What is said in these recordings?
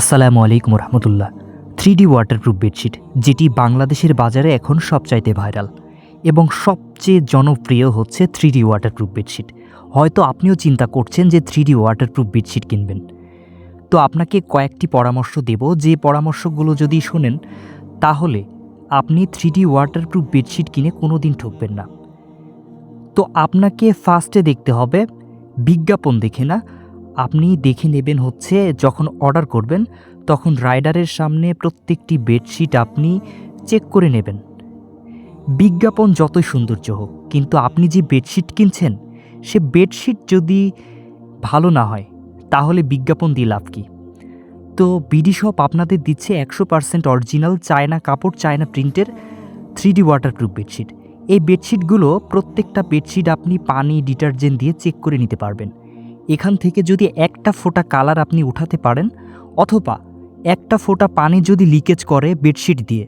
আসসালামু আলাইকুম রহমতুল্লাহ। থ্রি ডি ওয়াটারপ্রুফ বেডশিট যেটি বাংলাদেশের বাজারে এখন সবচাইতে ভাইরাল এবং সবচেয়ে জনপ্রিয় হচ্ছে থ্রি ডি ওয়াটারপ্রুফ বেডশিট হয়তো আপনিও চিন্তা করছেন যে থ্রি ডি ওয়াটারপ্রুফ বেডশিট কিনবেন। তো আপনাকে কয়েকটি পরামর্শ দেব, যে পরামর্শগুলো যদি শোনেন, তাহলে আপনি থ্রি ডি ওয়াটারপ্রুফ বেডশিট কিনে কোনো দিন ঠকবেন না। তো আপনাকে ফার্স্টে দেখতে হবে, বিজ্ঞাপন দেখে না আপনি দেখে নেবেন হচ্ছে, যখন অর্ডার করবেন, তখন রাইডারের সামনে প্রত্যেকটি বেডশিট আপনি চেক করে নেবেন। বিজ্ঞাপন যতই সৌন্দর্য হোক, কিন্তু আপনি যে বেডশিট কিনছেন, সে বেডশিট যদি ভালো না হয়, তাহলে বিজ্ঞাপন দিয়ে লাভ কী? তো বিডি শপ আপনাদের দিচ্ছে একশো পার্সেন্ট অরিজিনাল চায়না কাপড়, চায়না প্রিন্টের থ্রি ডি ওয়াটারপ্রুফ বেডশিট এই বেডশিটগুলো প্রত্যেকটা বেডশিট আপনি পানি ডিটারজেন্ট দিয়ে চেক করে নিতে পারবেন। এখান থেকে যদি একটা ফোঁটা কালার আপনি উঠাতে পারেন, অথবা একটা ফোঁটা পানি যদি লিকেজ করে বেডশিট দিয়ে,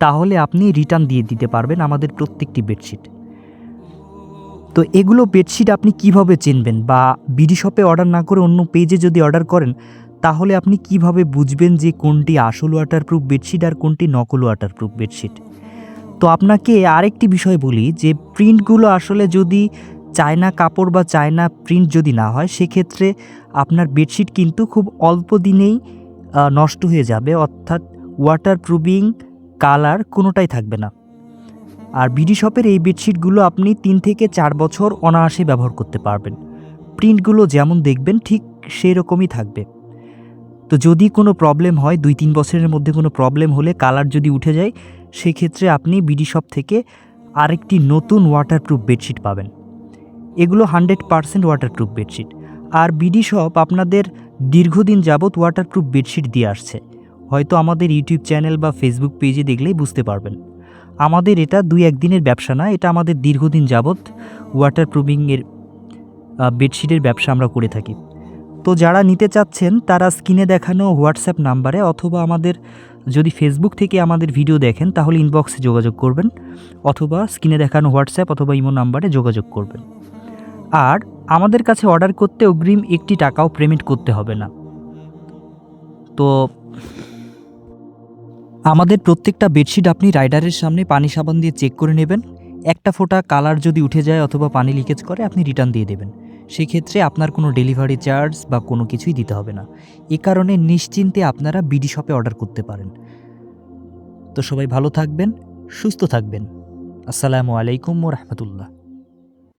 তাহলে আপনি রিটার্ন দিয়ে দিতে পারবেন আমাদের প্রত্যেকটি বেডশিট। তো এগুলো বেডশিট আপনি কীভাবে চিনবেন বা বিডি শপে অর্ডার না করে অন্য পেজে যদি অর্ডার করেন, তাহলে আপনি কীভাবে বুঝবেন যে কোনটি আসল ওয়াটারপ্রুফ বেডশিট আর কোনটি নকল ওয়াটারপ্রুফ বেডশিট তো আপনাকে আরেকটি বিষয় বলি যে প্রিন্টগুলো আসলে যদি চায়না কাপড় বা চায়না প্রিন্ট যদি না হয়, সেক্ষেত্রে আপনার বেডশিট কিন্তু খুব অল্প দিনেই নষ্ট হয়ে যাবে। অর্থাৎ ওয়াটার প্রুফিং কালার কোনোটাই থাকবে না। আর বিডি শপের এই বেডশিটগুলো আপনি তিন থেকে চার বছর অনায়াসে ব্যবহার করতে পারবেন। প্রিন্টগুলো যেমন দেখবেন, ঠিক সেই রকমই থাকবে। তো যদি কোনো প্রবলেম হয়, দুই তিন বছরের মধ্যে কোনো প্রবলেম হলে কালার যদি উঠে যায়, সেক্ষেত্রে আপনি বিডি শপ থেকে আরেকটি নতুন ওয়াটারপ্রুফ বেডশিট পাবেন। এগুলো হান্ড্রেড পারসেন্ট ওয়াটারপ্রুফ বেডশিট আর বিডি শপ আপনাদের দীর্ঘদিন যাবৎ ওয়াটারপ্রুফ বেডশিট দিয়ে আসছে। হয়তো আমাদের ইউটিউব চ্যানেল বা ফেসবুক পেজে দেখলেই বুঝতে পারবেন। আমাদের এটা দুই একদিনের ব্যবসা না, এটা আমাদের দীর্ঘদিন যাবৎ ওয়াটারপ্রুফিংয়ের বেডশিটের ব্যবসা আমরা করে থাকি। তো যারা নিতে চাচ্ছেন, তারা স্ক্রিনে দেখানো হোয়াটসঅ্যাপ নাম্বারে অথবা আমাদের, যদি ফেসবুক থেকে আমাদের ভিডিও দেখেন, তাহলে ইনবক্সে যোগাযোগ করবেন। অথবা স্ক্রিনে দেখানো হোয়াটসঅ্যাপ অথবা ইমো নাম্বারে যোগাযোগ করবেন। আর আমাদের কাছে অর্ডার করতে অগ্রিম একটি টাকাও পেমেন্ট করতে হবে না। তো আমাদের প্রত্যেকটা বেডশিট আপনি রাইডারের সামনে পানি সাবান দিয়ে চেক করে নেবেন। একটা ফোঁটা কালার যদি উঠে যায় অথবা পানি লিকেজ করে, আপনি রিটার্ন দিয়ে দেবেন। সেক্ষেত্রে আপনার কোনো ডেলিভারি চার্জ বা কোনো কিছুই দিতে হবে না। এ কারণে নিশ্চিন্তে আপনারা বিডি শপে অর্ডার করতে পারেন। তো সবাই ভালো থাকবেন, সুস্থ থাকবেন। আসসালামু আলাইকুম ও রহমতুল্লাহ।